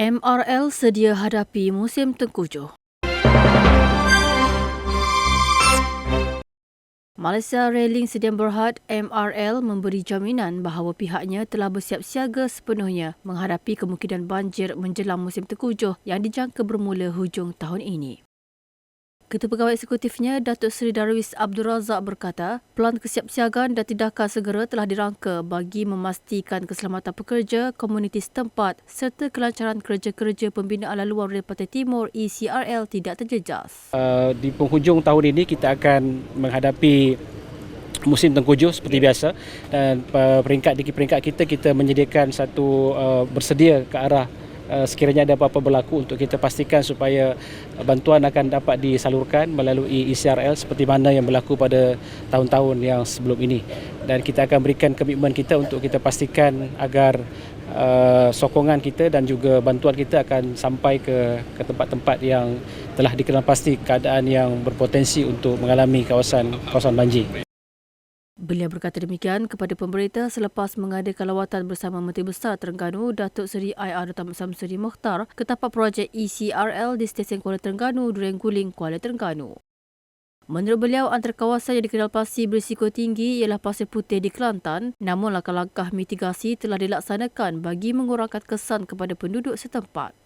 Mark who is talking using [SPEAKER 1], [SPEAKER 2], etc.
[SPEAKER 1] MRL sedia hadapi musim tengkujuh. Malaysia Railing Sdn Berhad MRL memberi jaminan bahawa pihaknya telah bersiap siaga sepenuhnya menghadapi kemungkinan banjir menjelang musim tengkujuh yang dijangka bermula hujung tahun ini. Ketua Pegawai Eksekutifnya, Datuk Seri Darwis Abdul Razak berkata, pelan kesiapsiagaan dan tindakan segera telah dirangka bagi memastikan keselamatan pekerja, komuniti setempat serta kelancaran kerja-kerja pembinaan laluan rel Pantai Timur ECRL tidak terjejas.
[SPEAKER 2] Uh, di penghujung tahun ini kita akan menghadapi musim tengkujuh seperti biasa dan uh, peringkat di peringkat kita kita menyediakan satu uh, bersedia ke arah Eh, sekiranya ada apa-apa berlaku untuk kita pastikan supaya bantuan akan dapat disalurkan melalui ECRL seperti mana yang berlaku pada tahun-tahun yang sebelum ini dan kita akan berikan komitmen kita untuk kita pastikan agar uh, sokongan kita dan juga bantuan kita akan sampai ke ke tempat-tempat yang telah dikenal pasti keadaan yang berpotensi untuk mengalami kawasan kawasan banjir.
[SPEAKER 1] Beliau berkata demikian kepada pemberita selepas mengadakan lawatan bersama Menteri Besar Terengganu Datuk Seri IR Datuk Samsuri Mokhtar ke tapak projek ECRL di Stesen Kuala Terengganu, Durian Guling, Kuala Terengganu. Menurut beliau, antara kawasan yang dikenal pasti berisiko tinggi ialah Pasir Putih di Kelantan, namun langkah-langkah mitigasi telah dilaksanakan bagi mengurangkan kesan kepada penduduk setempat.